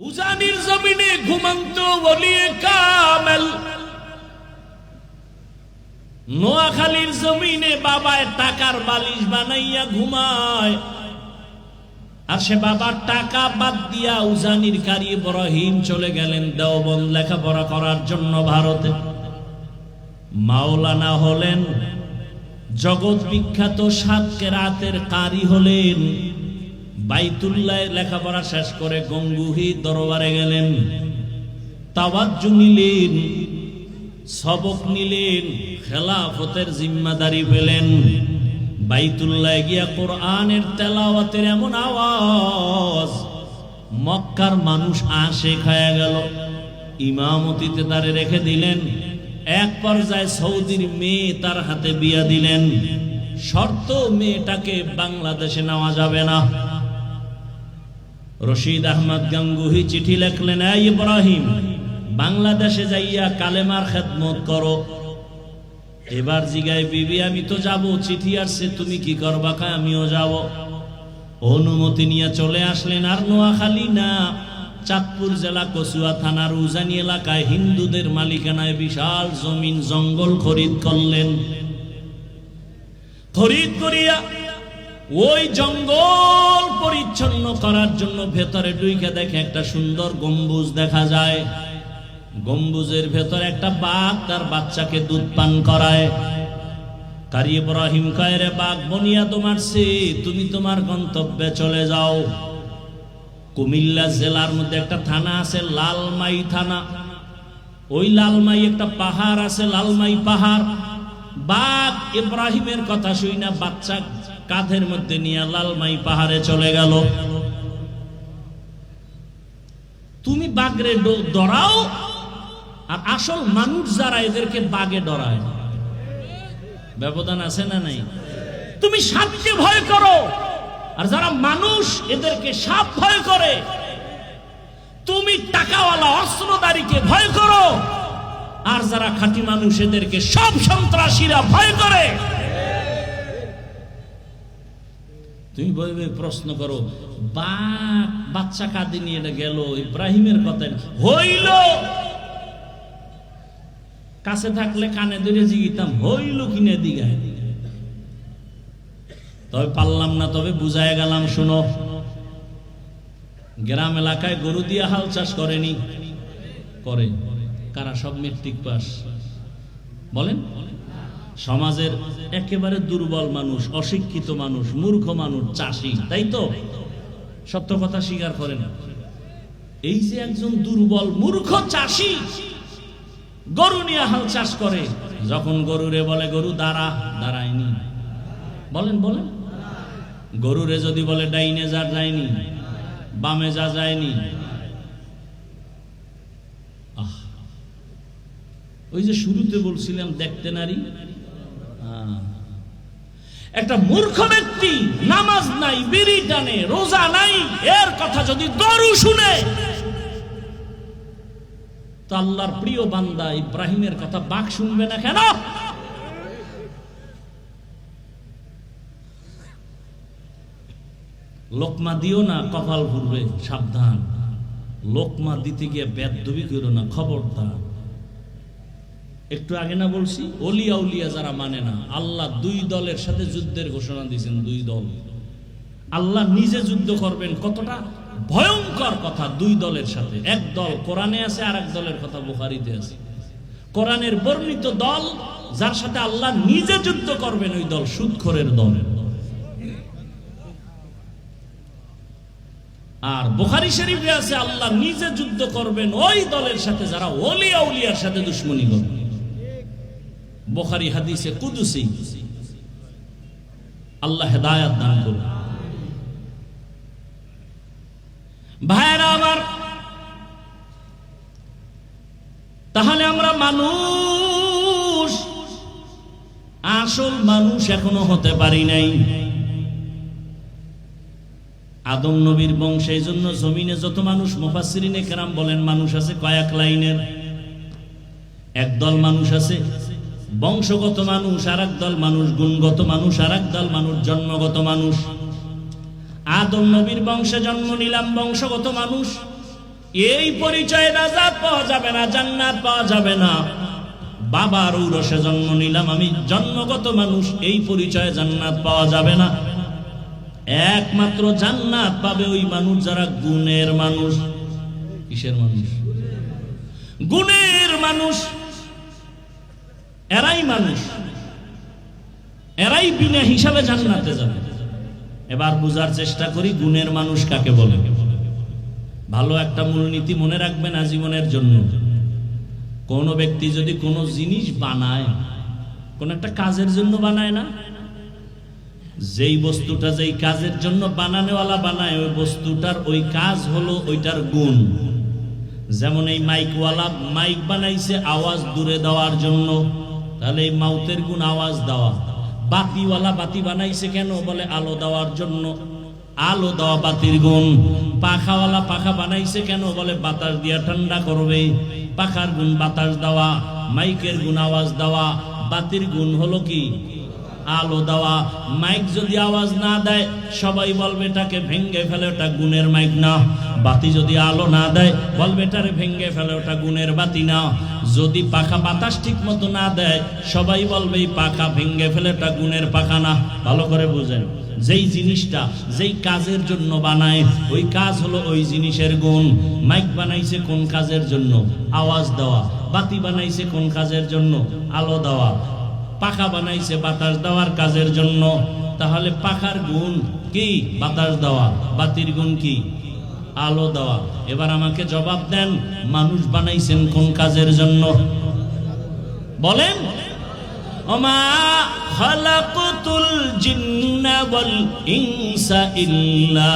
উজানির জমিনে ঘুমন্ত বলিয়ে কামেল। নোয়াখালীর জমিনে বাবায় টাকার বালিশ বানাইয়া ঘুমায়। আর সে বাবার টাকা বাদ দিয়া উজানির কারি ইব্রাহিম চলে গেলেন দেওবন লেখাপড়া করার জন্য ভারতে। মাওলানা হলেন জগৎ বিখ্যাত সাত কেরাতের কারি হলেন। বাইতুল্লাহ লেখাপড়া শেষ করে গঙ্গুহি দরবারে গেলেন। তাওয়াজ্জু নিলেন, সবক নিলেন, খেলাফতের জিম্মাদারি পেলেন। বাইতুল্লায় গিয়া কোরআনের তেলাওয়াতের এমন আওয়াজ, মক্কার মানুষ আসে খায়া গেল। ইমামতিতে তারে রেখে দিলেন, এক পর্যায়ে সৌদির মেয়ে তার হাতে বিয়া দিলেন। শর্ত মেয়েটাকে বাংলাদেশে নেওয়া যাবে না। রশিদ আহমদ গাঙ্গুহি চিঠি লেখলেন এই ইব্রাহিম, বাংলাদেশে যাইয়া কালেমার খেদমত করো। এবার জিগায়, বিবি, আমি তো যাব, চিঠি আসছে, তুমি কি করবা খায় আমিও যাব। অনুমতি নিয়ে চলে আসলেন আর নোয়াখালী না, চাঁদপুর জেলা কচুয়া থানার উজানি এলাকায় হিন্দুদের মালিকানায় বিশাল জমিন জঙ্গল খরিদ করলেন। খরিদ করিয়া ওই জঙ্গল পরিচ্ছন্ন করার জন্য ভেতরে ডুইকে দেখে একটা সুন্দর গম্বুজ দেখা যায়। গম্বুজের ভেতরে একটা বাঘ তার বাচ্চাকে দুধ পান করায়। কারি ইব্রাহিম কায়রে বাঘ, বনিয়া তোমার সে তুমি তোমার গন্তব্যে চলে যাও। কুমিল্লা জেলার মধ্যে একটা থানা আছে, লালমাই থানা। ওই লালমাই একটা পাহাড় আছে, লালমাই পাহাড়। বাঘ ইব্রাহিমের কথা শুই না, বাচ্চা কাঁধের মধ্যে নিয়ে লালমাই পাহাড়ে চলে গেল। তুমি বাঘরে ডরাও, আর আসল মানুষ যারা এদেরকে বাঘে ডরায়। ব্যবধান আছে না নাই? তুমি সাপকে ভয় করো, আর যারা মানুষ এদেরকে সাপ ভয় করে, তুমি টাকাওয়ালা অস্ত্রধারীকে ভয় করো, আর যারা খাঁটি মানুষ এদেরকে সব সন্ত্রাসীরা ভয় করে। তুমি বলবে প্রশ্ন করো বাঘ বাচ্চা কাঁদে নিয়ে এটা গেল, ইব্রাহিমের কথা হইল। কাছে থাকলে কানে ধরে জিগিতাম, হইল কিনে দিগায়। তবে পারলাম না, তবে বুঝায় গেলাম, শুনো, গ্রাম এলাকায় গরু দিয়ে হাল চাষ করেনি। করে। কারা সব মেট্রিক পাস বলেন। সমাজের একেবারে দুর্বল মানুষ, অশিক্ষিত মানুষ, মূর্খ মানুষ, চাষি, তাই তো? সত্য কথা স্বীকার করে না এই যে একজন দুর্বল, মূর্খ চাষি গরু নিয়ে হাল চাষ করে, যখন গরুরে বলে, গরু, দাঁড়া, দাঁড়ায়নি। বলেন বলেন। গরুরে যদি বলে, ডাইনে যা, যায়নি। বামে যা, যায়নি। ওই যে শুরুতে বলছিলাম, দেখতে নারী। একটা মূর্খ ব্যক্তি নামাজ নাই, বিড়ি টানে, রোজা নাই, এর কথা যদি গরু শুনে, তো আল্লাহর প্রিয় বান্দা ইব্রাহিমের কথা বাক শুনবে না কেন? লোকমা দিও না, কপাল ঘুরবে, সাবধান। লোকমা দিতে গিয়ে বেদবি করো না, খবরদার। একটু আগে না বলছি, অলিয়া উলিয়া যারা মানে না, আল্লাহ দুই দলের সাথে যুদ্ধের ঘোষণা দিয়েছেন, দুই দল। আল্লাহ নিজে যুদ্ধ করবেন কতটা? ভয়ঙ্কর কথা, দুই দলের সাথে। এক দল কোরআনে আছে আর এক দলের কথা বুখারিতে আছে। কোরআনের বর্ণিত দল, যার সাথে আল্লাহ নিজে যুদ্ধ করবেন, ওই দল সুদখোরের দল। আর বুখারি শরীফে আছে, আল্লাহ নিজে যুদ্ধ করবেন, ওই দলের সাথে যারা ওলিয়া উলিয়ার সাথে দুশ্মনী করবে। বুখারি হাদিসে কুদুসি। আল্লাহ হেদায়াত দান করুন। ভাইরা আমার, তাহলে আমরা মানুষ, আসল মানুষ এখনও হতে পারি নাই। আদম নবীর বংশে, এই জন্য জমিনে যত মানুষ মুফাসসিরিনে কেরাম বলেন, মানুষ আছে কয়েক লাইনের। একদল মানুষ আছে বংশগত মানুষ আর দল মানুষ, গুণগত মানুষ আর দল মানুষ, জন্মগত মানুষ। আদম নবীর বংশে জন্ম নিলাম বংশগত মানুষ। এই পরিচয় নাজাত পাওয়া যাবে না, জান্নাত পাওয়া যাবে না। বাবার ঔরসে জন্ম নিলাম আমি, জন্মগত মানুষ, এই পরিচয়ে জান্নাত পাওয়া যাবে না। একমাত্র জান্নাত পাবে ওই মানুষ যারা গুণের মানুষ। কিসের মানুষ? গুণের মানুষ। এরাই মানুষ। এরাই বিনা হিসাবে জান্নাতে যাবে। এবার বুঝার চেষ্টা করি, গুণের মানুষ কাকে বলে? ভালো একটা মূলনীতি মনে রাখবেন আজীবনের জন্য। কোন ব্যক্তি যদি কোনো জিনিস বানায়, কোন একটা কাজের জন্য বানায় না, যেই বস্তুটা যেই কাজের জন্য বানানোওয়ালা বানায়, ওই বস্তুটার ওই কাজ হলো ওইটার গুণ। যেমন এই মাইকওয়ালা মাইক বানাইছে আওয়াজ দূরে দেওয়ার জন্য। তাহলে এই মাউতের গুণ আওয়াজ দেওয়া। বাতিওয়ালা বাতি বানাইছে কেন? বলে আলো দেওয়ার জন্য। আলো দেওয়া বাতির গুণ। পাখাওয়ালা পাখা বানাইছে কেন? বলে বাতাস দিয়া ঠান্ডা করবে। পাখার গুণ বাতাস দেওয়া, মাইকের গুণ আওয়াজ দেওয়া। বাতির গুণ হলো কি? আলো দেওয়া মাইক যদি আওয়াজ না দেয়, সবাই বলবে এটাকে ভেঙ্গে ফেলে, ওটা গুণের মাইক না। বাতি যদি আলো না দেয়, বলবে এটারে ভেঙ্গে ফেলে, ওটা গুণের বাতি না। যদি পাখা বাতাস ঠিক মতো না দেয়, সবাই বলবে এই পাখা ভেঙ্গে ফেলে, ওটা গুণের পাখা না। ভালো করে বুঝেন। যেই জিনিসটা, যেই কাজের জন্য বানায়, ওই কাজ হলো ওই জিনিসের গুণ। মাইক বানাইছে কোন কাজের জন্য? আওয়াজ দেওয়া। বাতি বানাইছে কোন কাজের জন্য? আলো দেওয়া। পাখা বানাইছে বাতাস দেওয়ার কাজের জন্য, তাহলে পাখার গুণ কি? বাতাস দেওয়া। বাতির গুণ কি? আলো দেওয়া। এবার আমাকে জবাব দেন, মানুষ বানাইছেন কোন কাজের জন্য? বলেন। ওমা জিন্না ইনসা ইল্লা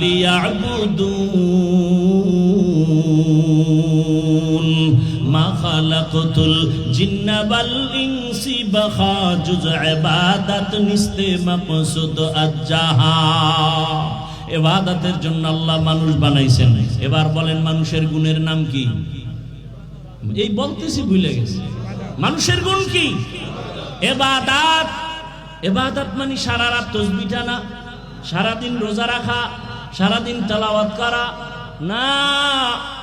লিয়াবুদুন খালাকুতুল জিন্না ইনসি বাখাজুজ ইবাদাত নিস্তে মাকসুদ আজ্জাহা। এবাদাতের জন্য আল্লাহ মানুষ বানাইছেন। এবার বলেন মানুষের গুণের নাম কি? এই বলতেছি ভুলে গেছে। মানুষের গুণ কি? এবাদাত এবাদাত মানে সারা রাত তসবি টানা সারাদিন রোজা রাখা, সারাদিন তেলাওয়াত করা না,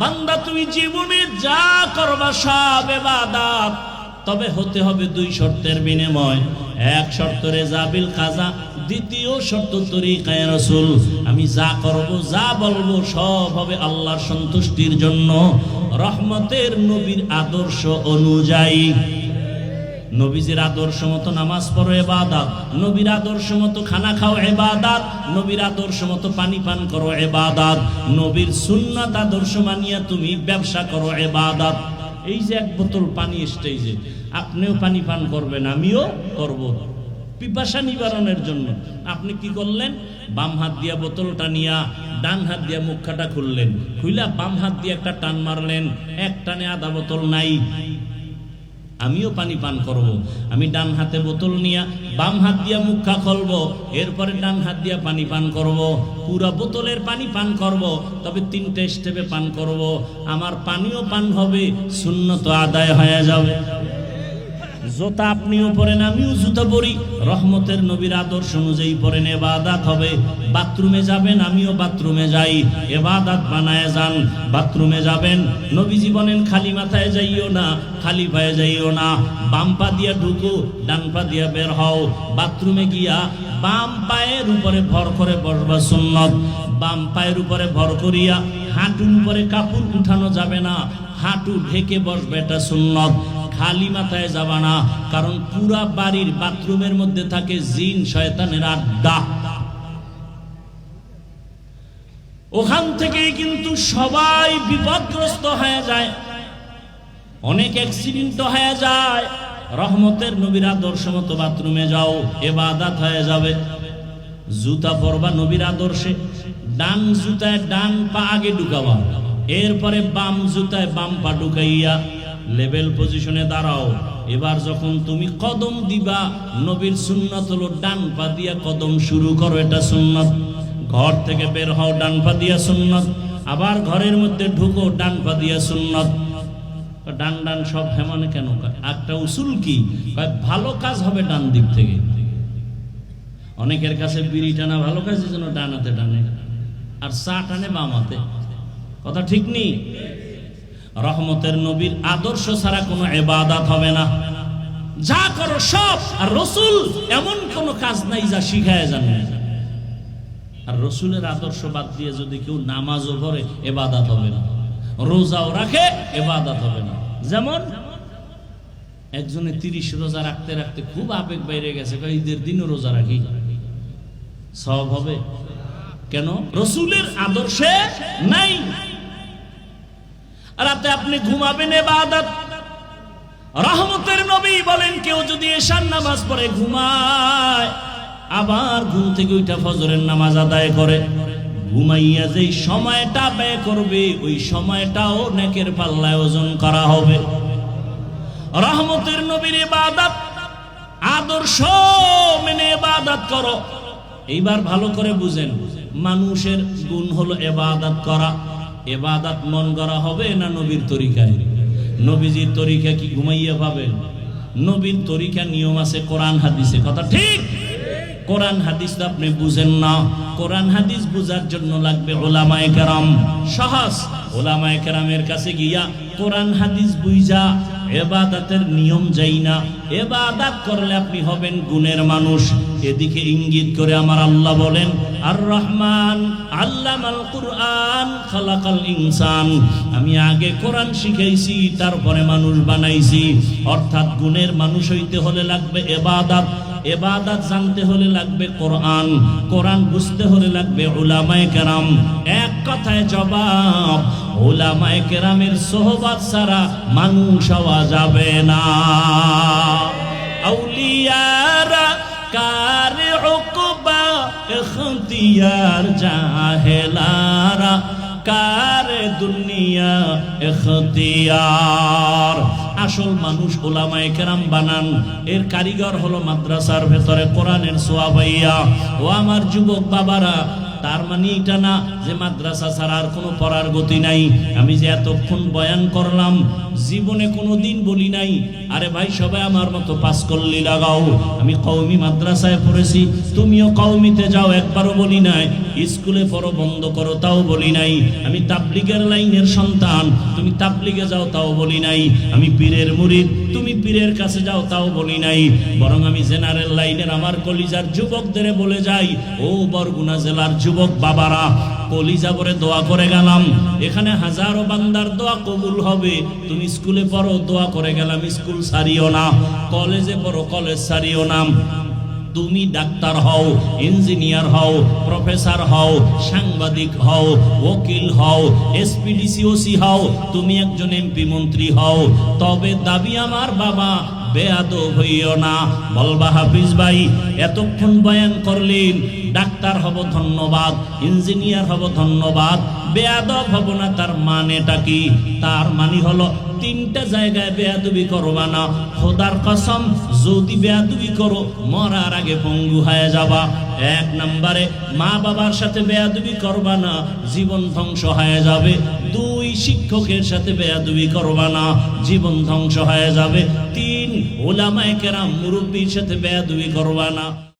বান্দা, তুমি জীবনে যা করবা সব এবাদাত। তবে হতে হবে দুই শর্তের বিনিময়। এক শর্ত রেজাবিল কাজা, দ্বিতীয় শর্ত তরিকায় রসুল। আমি যা করব, যা বলব, সব হবে আল্লাহর সন্তুষ্টির জন্য। রহমতের নবীর আদর্শ অনুযায়ী। নবীজির আদর্শ মতো নামাজ পড়ো, এবাদাত। নবীর আদর্শ মতো খানা খাও, এবাদাত। নবীর আদর্শ মতো পানি পান করো, এবাদাত। নবীর সুন্নাত আদর্শ মানিয়া তুমি ব্যবসা করো, এবাদাত। এই যে এক বোতল পানি স্টেজে আপনিও পানি পান করবেন, আমিও করব। পিপাসা নিবারণের জন্য। আপনি কি করলেন? বাম হাত দিয়া বোতলটা নিয়া ডান হাত দিয়া মুখাটা খুললেন। খুইলা বাম হাত দিয়ে একটা টান মারলেন। এক টানে আধা বোতল নাই। আমিও পানি পান করব। আমি ডান হাতে বোতল নিয়া, বাম হাত দিয়া মুখা খুলব, এরপরে ডান হাত দিয়া পানি পান করব। পুরা বোতলের পানি পান করব। তবে তিনটে স্টেপে পান করব। আমার পানিও পান হবে শূন্য তো আদায় হয়ে যাবে জোতা আপনিও পরেন, আমিও জুতা পরি। রহমতের নবীর আদর্শ অনুযায়ী পরেন, এবাদাত হবে। বাথরুমে যাবেন, আমিও বাথরুমে যাই। এবাদাত বানায় যান, বাথরুমে যাবেন। নবী জীবনেন খালি মাথায় যাইও না, খালি পায়ে যাইও না। বাম পা দিয়া ঢুকো, ডান পা দিয়া বের হও। বাথরুমে গিয়া বাম পায়ের উপরে ভর করে বসবা সুন্নত। বাম পায়ের উপরে ভর করিয়া হাঁটুর উপরে কাপড় উঠানো যাবে না। হাঁটু ঢেকে বসবে এটা সুন্নত। খালি মাথায় যাবা না, কারণ পুরা বাড়ির বাথরুমের মধ্যে থাকে জিন, শয়তানের আড্ডা ওখান থেকেই কিন্তু সবাই বিপদগ্রস্ত হয়ে যায়, অনেক অ্যাক্সিডেন্ট হয়ে যায়। রহমতের নবীর আদর্শ মতো বাথরুমে যাও, এবাদাত হয়ে যাবে। জুতা পরবা নবীর আদর্শে, ডান জুতায় ডান পা আগে ঢুকাবা, এরপরে বাম জুতায় বাম পা ঢুকাইয়া লেভেল পজিশনে দাঁড়াও। এবার যখন তুমি কদম দিবা, নবীর সুন্নত হলো ডান পা দিয়া কদম শুরু করো, এটা সুন্নত। ঘর থেকে বের হও, ডান পা দিয়া সুন্নত। আবার ঘরের মধ্যে ঢুকো, ডান পা দিয়া সুন্নত। ডান ডান সব হেমানে কেন? একটা উসুল কি? ভালো কাজ হবে ডান দিক থেকে। অনেকের কাছে বিড়ি টানা ভালো কাজ জন্য ডানাতে টানে। আর চা টানে বাম হাতে। কথা ঠিক নেই? রহমতের নবীর আদর্শ ছাড়া কোনো এবাদাত হবে না। যা করো সব, আর রসুল এমন কোনো কাজ নাই যা শিখায় জানে। আর রসুলের আদর্শ বাদ দিয়ে যদি কেউ নামাজও পড়ে এবাদাত হবে না। রোজাও রাখে এবাদাত হবে না। যেমন একজনে তিরিশ রোজা রাখতে রাখতে খুব আবেগ বাইরে গেছে ঈদের দিনও রোজা রাখি। সব হবে। কেন? রসুলের আদর্শে নাই। রাতে আপনি ঘুমাবেন এবাদত। রহমতের নবী বলেন, কেউ যদি এশার নামাজ পড়ে ঘুমায়, আবার ঘুম থেকে ওইটা ফজরের নামাজ আদায় করে। ঘুমাইয়া যেই সময়টা ব্যয় করবে, ওই সময়টাও নেকের পাল্লায় ওজন করা হবে। রহমতের নবীর ইবাদত আদর্শ মেনে ইবাদত করো। এইবার ভালো করে বুঝেন, মানুষের গুণ হলো এবাদত করা। এবাদত মন করা হবে না নবীর তরিকায়? নবীজির তরিকা কি ঘুমাইয়া পাবেন? নবীর তরিকা নিয়ম আছে কোরআন, হাদিসে। কথা ঠিক? কোরআন, হাদিস তো আপনি বুঝেন না। কোরআন, হাদিস বুঝার জন্য লাগবে ওলামায় কেরাম। সহজ। ওলামায় কেরামের কাছে গিয়া কোরআন, হাদিস বুঝা এবাদাতের নিয়ম যাই না, এবাদাত করলে আপনি হবেন গুণের মানুষ। এদিকে ইঙ্গিত করে আমার আল্লাহ বলেন আর রহমান আল্লামাল কুরআন খালাকাল ইনসান। আমি আগে কোরআন শিখাইছি তারপরে মানুষ বানাইছি। অর্থাৎ গুণের মানুষ হইতে হলে লাগবে এবাদাত। এবাদাত জানতে হলে লাগবে কোরআন। কোরআন বুঝতে হলে লাগবে ওলামায়ে কেরাম। এক কথায় জবাব ওলামায়ে কেরামের সোহবাত ছাড়া মানুষ হওয়া যাবে না। আউলিয়ারা কার উকবা, ইখতিয়ার জাহেলারা, কার দুনিয়া ইখতিয়ার। আসল মানুষ ওলামায়ে কেরাম বানান, এর কারিগর হলো মাদ্রাসার ভেতরে কোরআনের সোয়াবাইয়া ও আমার যুবক বাবারা তার মানে এটা না যে মাদ্রাসা ছাড়া আর কোনো পড়ার গতি নাই। আমি যে এতক্ষণ বয়ান করলাম, জীবনে কোনো দিন বলি নাই, আরে ভাই সবাই আমার মতো পাস করলি লাগাও। আমি কওমি মাদ্রাসায় পড়েছি, তুমিও কওমিতে যাও, একবারও বলি নাই। স্কুলে পড়ো, বন্ধ করো, তাও বলি নাই। আমি তাবলিগের লাইনের সন্তান, তুমি তাবলিগে যাও, তাও বলি নাই। আমি পীরের মুরিদ, তুমি পীরের কাছে যাও, তাও বলি নাই। বরং আমি জেনারেল লাইনের আমার কলিজার যুবকদের বলে যাই, ও বরগুনা জেলার যুবক বাবারা, কলিজা করে দোয়া করে গেলাম। এখানে হাজারো বান্দার দোয়া কবুল হবে। তুমি স্কুলে পড়ো, দোয়া করে গেলাম, স্কুল সারিও না। কলেজে পড়ো, কলেজ সারিও না। তুমি ডাক্তার হও, ইঞ্জিনিয়ার হও, প্রফেসর হও, সাংবাদিক হও, ওকিল হও, এসপিডিসিওসি হও, তুমি একজন এমপি মন্ত্রী হও। তবে দাবি আমার, বাবা বেয়াদ হইও না। বলবা, হাফিজ ভাই, এতক্ষণ বয়ান করলেন, ডাক্তার হব ধন্যবাদ, ইঞ্জিনিয়ার হব ধন্যবাদ, বেয়াদব হব না, তার মানেটা কি? তার মানে হলো তিনটা জায়গায় বেয়াদবি করবা না খোদার কসম, যদি বেয়াদবি করো, মরার আগে পঙ্গু হয়ে যাবা। এক নম্বরে, মা বাবার সাথে বেয়াদুবি করবা না, জীবন ধ্বংস হয়ে যাবে। দুই, শিক্ষকের সাথে বেয়াদবি করবা না জীবন ধ্বংস হয়ে যাবে। তিন, ওলামায়ে কেরাম মুরব্বীর সাথে বেয়াদবি করবা না